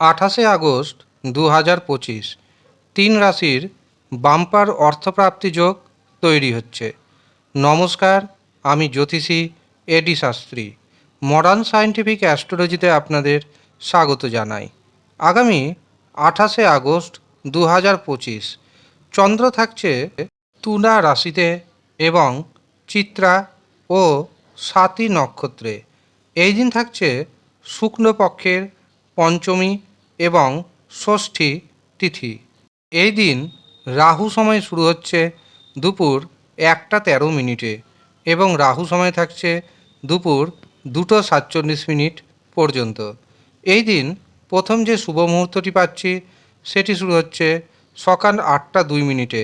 আঠাশে আগস্ট দু হাজার পঁচিশ, তিন রাশির বাম্পার অর্থপ্রাপ্তি যোগ তৈরি হচ্ছে। নমস্কার, আমি জ্যোতিষী এডি শাস্ত্রী মডার্ন সায়েন্টিফিক অ্যাস্ট্রোলজিতে আপনাদের স্বাগত জানাই। আগামী আঠাশে আগস্ট দু হাজার পঁচিশ, চন্দ্র থাকছে তুলা রাশিতে এবং চিত্রা ও সাতী নক্ষত্রে। এই দিন থাকছে শুক্লপক্ষের পঞ্চমী এবং ষষ্ঠী তিথি। এই দিন রাহু সময় শুরু হচ্ছে দুপুর একটা তেরো মিনিটে এবং রাহু সময় থাকছে দুপুর দুটো সাতচল্লিশ মিনিট পর্যন্ত। এই দিন প্রথম যে শুভ মুহূর্তটি পাচ্ছি সেটি শুরু হচ্ছে সকাল আটটা দুই মিনিটে,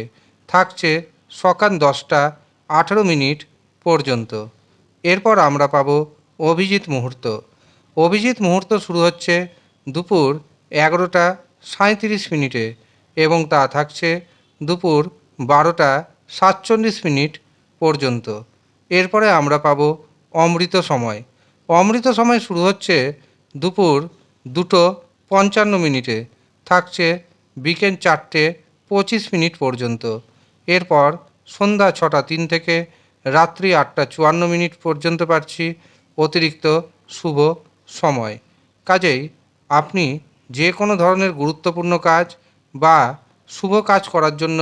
থাকছে সকাল দশটা আঠেরো মিনিট পর্যন্ত। এরপর আমরা পাবো অভিজিৎ মুহূর্ত। অভিজিৎ মুহূর্ত শুরু হচ্ছে দুপুর এগারোটা সাঁত্রিশ মিনিটে এবং তা থাকছে দুপুর বারোটা সাতচল্লিশ মিনিট পর্যন্ত। এরপরে আমরা পাবো অমৃত সময়। অমৃত সময় শুরু হচ্ছে দুপুর দুটো পঞ্চান্ন মিনিটে, থাকছে বিকেল চারটে পঁচিশ মিনিট পর্যন্ত। এরপর সন্ধ্যা ছটা তিন থেকে রাত্রি আটটা চুয়ান্ন মিনিট পর্যন্ত পাচ্ছি অতিরিক্ত শুভ সময়। কাজেই আপনি যে কোনো ধরনের গুরুত্বপূর্ণ কাজ বা শুভ কাজ করার জন্য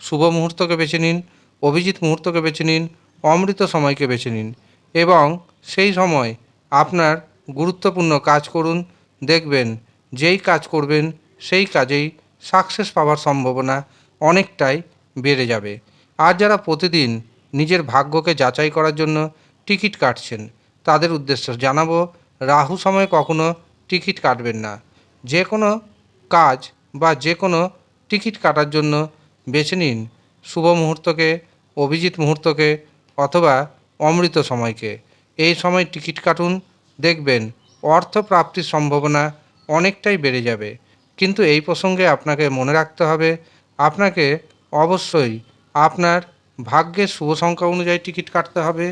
শুভ মুহূর্তকে বেছে নিন, অভিজিৎ মুহূর্তকে বেছে নিন, অমৃত সময়কে বেছে নিন এবং সেই সময় আপনার গুরুত্বপূর্ণ কাজ করুন, দেখবেন যেই কাজ করবেন সেই কাজেই সাকসেস পাওয়ার সম্ভাবনা অনেকটাই বেড়ে যাবে। আর যারা প্রতিদিন নিজের ভাগ্যকে যাচাই করার জন্য টিকিট কাটছেন, তাদের উদ্দেশ্য জানাব, রাহু সময়ে কখনো টিকিট কাটবেন না। যে কোনো কাজ বা যে কোনো টিকিট কাটার জন্য বেছে নিন শুভ মুহূর্তকে, অভিজিৎ মুহূর্তকে অথবা অমৃত সময়কে। এই সময় টিকিট কাটুন, দেখবেন অর্থ প্রাপ্তির সম্ভাবনা অনেকটাই বেড়ে যাবে। কিন্তু এই প্রসঙ্গে আপনাকে মনে রাখতে হবে, আপনাকে অবশ্যই আপনার ভাগ্যের শুভ সংখ্যা অনুযায়ী টিকিট কাটতে হবে,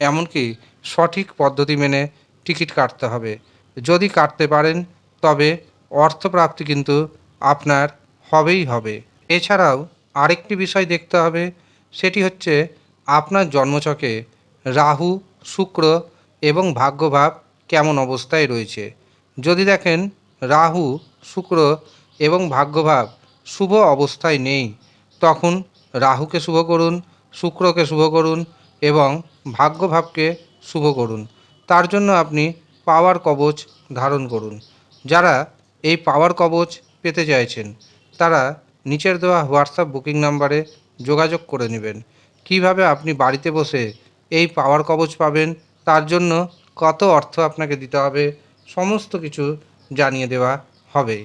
এমনকি সঠিক পদ্ধতি মেনে টিকিট কাটতে হবে। যদি কাটতে পারেন, তবে অর্থপ্রাপ্তি কিন্তু আপনার হবেই হবে। এছাড়াও আরেকটি বিষয় দেখতে হবে, সেটি হচ্ছে আপনার জন্মচকে রাহু, শুক্র এবং ভাগ্যভাব কেমন অবস্থায় রয়েছে। যদি দেখেন, রাহু, শুক্র এবং ভাগ্যভাব শুভ অবস্থায় নেই, তখন রাহুকে শুভ করুন, শুক্রকে শুভ করুন এবং ভাগ্যভাবকে শুভ করুন। তার জন্য আপনি পাওয়ার কবচ ধারণ করুন। যারা এই পাওয়ার কবচ পেতে চাইছেন। তারা নিচের দেওয়া হোয়াটসঅ্যাপ বুকিং নাম্বারে যোগাযোগ করে নেবেন। কীভাবে আপনি বাড়িতে বসে এই পাওয়ার কবচ পাবেন, তার জন্য কত অর্থ আপনাকে দিতে হবে, সমস্ত কিছু জানিয়ে দেওয়া হবে।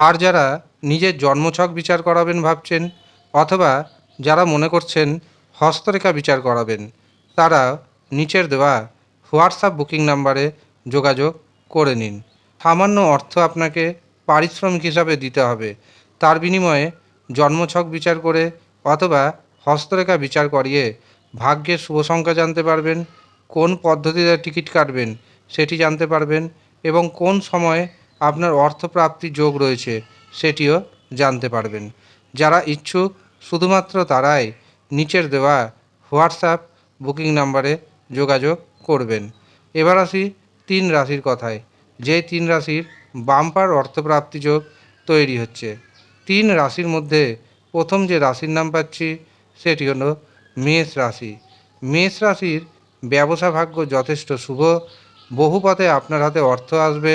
আর যারা নিজের জন্মছক বিচার করাবেন ভাবছেন, অথবা যারা মনে করছেন হস্তরেখা বিচার করাবেন তারা নিচের দেওয়া হোয়াটসঅ্যাপ বুকিং নাম্বারে যোগাযোগ করে নিন। সামান্য অর্থ আপনাকে পারিশ্রমিক হিসাবে দিতে হবে। তার বিনিময়ে জন্মছক বিচার করে অথবা হস্তরেখা বিচার করিয়ে ভাগ্যের শুভ সংখ্যা জানতে পারবেন, কোন পদ্ধতিতে টিকিট কাটবেন সেটি জানতে পারবেন এবং কোন সময়ে আপনার অর্থপ্রাপ্তি যোগ রয়েছে সেটিও জানতে পারবেন। যারা ইচ্ছুক, শুধুমাত্র তারাই নিচের দেওয়া হোয়াটসঅ্যাপ বুকিং নাম্বারে যোগাযোগ করবেন। এবার আসি তিন রাশির কথায়। যে তিন রাশির বাম্পার অর্থপ্রাপ্তি যোগ তৈরি হচ্ছে। তিন রাশির মধ্যে প্রথম যে রাশির নাম পাচ্ছি, সেটি হলো মেষ রাশি। মেষ রাশির ব্যবসা ভাগ্য যথেষ্ট শুভ। বহু পথে আপনার হাতে অর্থ আসবে।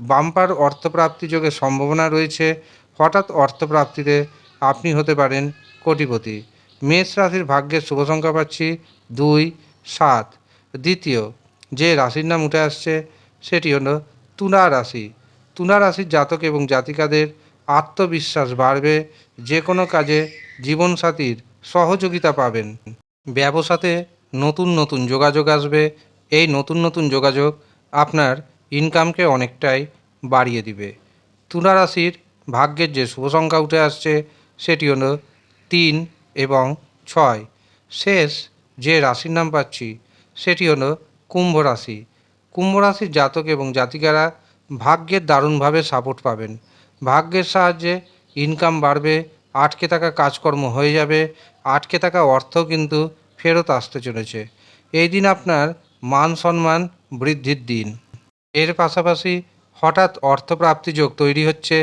বাম্পার অর্থপ্রাপ্তি যোগের সম্ভাবনা রয়েছে। হঠাৎ অর্থপ্রাপ্তিতে আপনি হতে পারেন কোটিপতি। মেষ রাশির ভাগ্যের শুভ সংখ্যা পাচ্ছি দুই, সাত। দ্বিতীয়, যে রাশির নাম উঠে আসছে, সেটি হলো তুলা রাশি। তুলা রাশির জাতক এবং জাতিকাদের আত্মবিশ্বাস বাড়বে যে কোনো কাজে জীবনসাথীর সহযোগিতা পাবেন। ব্যবসাতে নতুন নতুন যোগাযোগ আসবে। এই নতুন নতুন যোগাযোগ আপনার ইনকামকে অনেকটাই বাড়িয়ে দিবে। তুলা রাশির ভাগ্যের যে শুভ সংখ্যা উঠে আসছে, সেটি হলো তিন এবং ছয়। শেষ যে রাশির নাম পাচ্ছি, সেটি হলো কুম্ভ রাশি। কুম্ভ রাশির জাতক এবং জাতিকারা ভাগ্যের দারুণভাবে সাপোর্ট পাবেন। ভাগ্যের সাহায্যে ইনকাম বাড়বে, আটকে থাকা কাজকর্ম হয়ে যাবে, আটকে থাকা অর্থ কিন্তু ফেরত আসতে চলেছে। এই দিন আপনার মান সম্মান বৃদ্ধির দিন। এর পাশাপাশি হঠাৎ অর্থপ্রাপ্তি যোগ তৈরি হচ্ছে।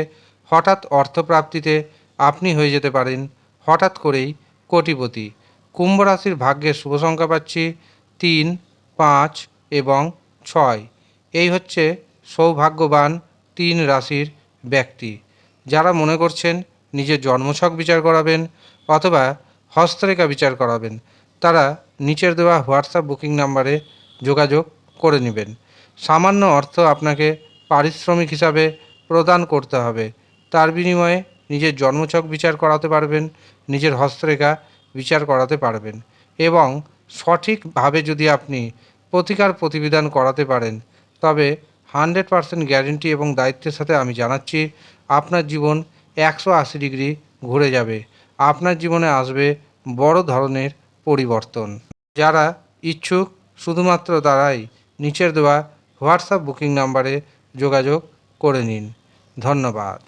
হঠাৎ অর্থপ্রাপ্তিতে আপনি হয়ে যেতে পারেন। হঠাৎ করেই কোটিপতি। কুম্ভ রাশির ভাগ্যের শুভ সংখ্যা পাচ্ছি তিন, পাঁচ এবং ছয়। এই হচ্ছে সৌভাগ্যবান তিন রাশির ব্যক্তি। যারা মনে করছেন নিজের জন্মছক বিচার করাবেন অথবা হস্তরেখা বিচার করাবেন, তারা নিচের দেওয়া হোয়াটসঅ্যাপ বুকিং নাম্বারে যোগাযোগ করে নেবেন। সামান্য অর্থ আপনাকে পারিশ্রমিক হিসাবে প্রদান করতে হবে। তার বিনিময়ে নিজের জন্মছক বিচার করাতে পারবেন, নিজের হস্তরেখা বিচার করাতে পারবেন এবং সঠিকভাবে যদি আপনি প্রতিকার প্রতিবিধান করাতে পারেন। তবে হান্ড্রেড পারসেন্ট গ্যারেন্টি এবং দায়িত্বের সাথে আমি জানাচ্ছি, আপনার জীবন একশো আশি ডিগ্রি ঘুরে যাবে। আপনার জীবনে আসবে বড় ধরনের পরিবর্তন। যারা ইচ্ছুক, শুধুমাত্র তারাই নিচের দেওয়া হোয়াটসঅ্যাপ বুকিং নাম্বারে যোগাযোগ করে নিন। ধন্যবাদ।